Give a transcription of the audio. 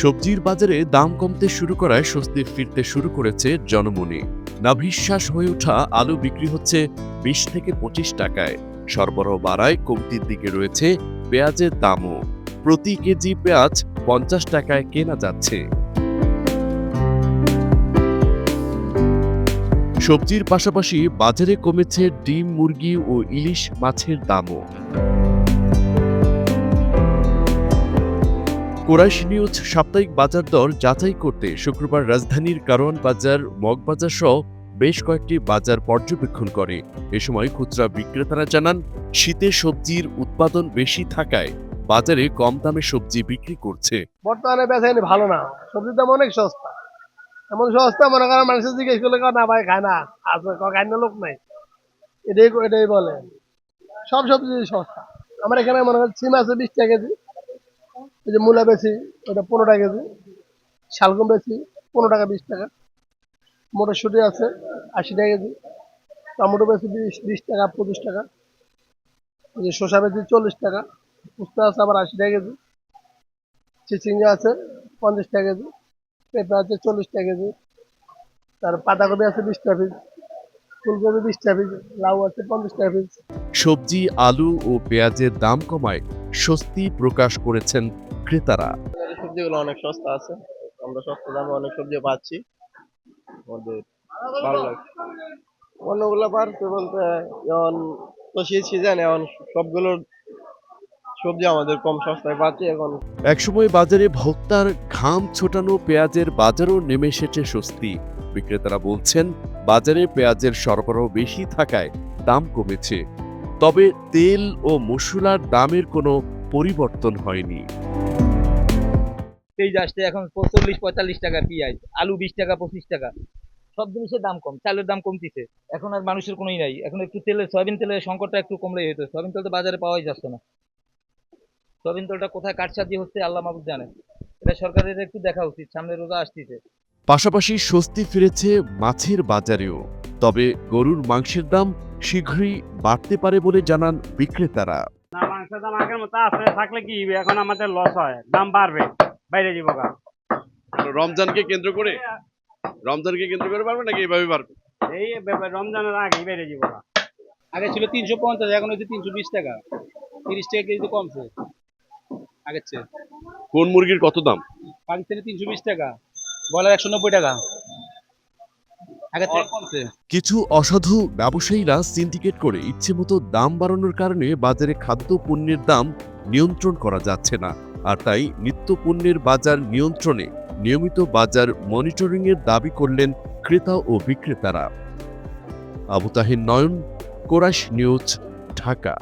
সবজির বাজারে দাম কমতে শুরু করায় স্বস্তি ফিরতে শুরু করেছে জনমনি। নাভিশ্বাস হয়ে ওঠা আলু বিক্রি হচ্ছে বিশ থেকে পঁচিশ টাকায়। সরবরাহ বাড়ায় কমতির দিকে রয়েছে পেঁয়াজের দামও। প্রতি কেজি পেঁয়াজ পঞ্চাশ টাকায় কেনা যাচ্ছে। সবজির পাশাপাশি বাজারে কমেছে ডিম, মুরগি ও ইলিশ মাছের দামও। কোরাইশ নিউজ সাপ্তাহিক বাজার দর যাচাই করতে শুক্রবার রাজধানীর কারওয়ান বাজার মগবাজার সহ বেশ কয়েকটি বাজার পর্যবেক্ষণ করে। এ সময় খুচরা বিক্রেতারা জানান, শীতে সবজির উৎপাদন বেশি থাকায় বাজারে কম দামে সবজি বিক্রি করছে। বর্তমানে বেচাকেনি ভালো না। সবজির দাম অনেক সস্তা। এমন সস্তা মনে করেন মানুষের জিজ্ঞেস করলে না ভাই, খায় না। ক খায় লোক নাই। এটাই এটাই বলে। সব সবজি সস্তা। আমার এখানে মনে করেন সিম আছে বিশ টাকা কেজি। এই যে মূলা বেশি, ওটা পনেরো টাকা কেজি। শালগম বেশি, পনেরো টাকা, বিশ টাকা। মটরশুঁটি আছে, আশি টাকা কেজি। টমেটো বেশি, বিশ বিশ টাকা, পঁচিশ টাকা। ওই যে শসা বেশি, চল্লিশ টাকা। উস্তা আছে, আবার আশি টাকা কেজি। চিচিঙ্গা আছে, পঞ্চাশ টাকা কেজি। পেঁপে আছে, চল্লিশ টাকা কেজি। তার পাতাকপি আছে, বিশ টাকা পিস ফুলকপি বিশ টাকা পিস লাউ আছে, পঞ্চাশ টাকা পিস সবজি, আলু ও পেঁয়াজের দাম কমায় স্বস্তি প্রকাশ করেছেন ক্রেতারা। সবজিগুলো অনেক সস্তা আছে। আমরা সস্তা দামে অনেক সবজি পাচ্ছি। আমাদের ভালো লাগছে অন্যগুলো পারছে বলতে যেমন তো শীত সিজন এখন সবগুলোর সবজি আমাদের কম সস্তায় পাচ্ছি এখন। একসময় বাজারে ভোক্তার ঘাম ছোটানো পেঁয়াজের বাজারও নেমে এসেছে স্বস্তি। বিক্রেতারা বলছেন বাজারে পেঁয়াজের সরবরাহ বেশি থাকায় দাম কমেছে। তবে তেল ও মশলার দামের কোনো পরিবর্তন হয়নি। পেঁয়াজ আসছে এখন চল্লিশ পঁয়তাল্লিশ টাকা পেঁয়াজ আলু বিশ টাকা পঁচিশ টাকা। সব জিনিসের দাম কম চালের দাম কমতিছে। এখন আর মানুষের কোনোই নাই। এখন একটু তেলের সয়াবিন তেলের সংকটটা একটু কমলেই হতো সয়াবিন তেল তো বাজারে পাওয়াই যাচ্ছে না। সয়াবিন তেলটা কোথায় কাটসাজি হচ্ছে আল্লাহ মাহবুব জানে। এটা সরকারের একটু দেখা উচিত সামনে রোজা আসতেছে। পাশাপাশি স্বস্তি ফিরেছে মাছের বাজারেও। তবে গরুর মাংসের দাম শীঘ্রই বাড়তে পারে বলে জানান বিক্রেতারা। মাংসের দাম আগের মতো আছে থাকলে কি এখন আমাদের লস হয় দাম বাড়বে বাইরে যাব রমজানকে কেন্দ্র করে? রমজানকে কেন্দ্র করে পারবে নাকি এইভাবে পারবে এই ব্যাপার রমজানের আগেই বাইরে যাব আগে ছিল তিনশো পঞ্চাশ এখন হচ্ছে তিনশো বিশ টাকা। তিরিশ টাকা কেজি তো কমছে। আগের চেয়ে। কোন মুরগির কত দাম? পাকিস্তানে তিনশো বিশ টাকা বলার একশো নব্বই টাকা। কিছু অসাধু ব্যবসায়ীরা সিন্ডিকেট করে ইচ্ছেমতো দাম বাড়ানোর কারণে বাজারে খাদ্য পণ্যের দাম নিয়ন্ত্রণ করা যাচ্ছে না। আর তাই নিত্য পণ্যের বাজার নিয়ন্ত্রণে নিয়মিত বাজার মনিটরিংয়ের দাবি করলেন ক্রেতা ও বিক্রেতারা। আবু তাহির নয়ন কোরাশ নিউজ ঢাকা।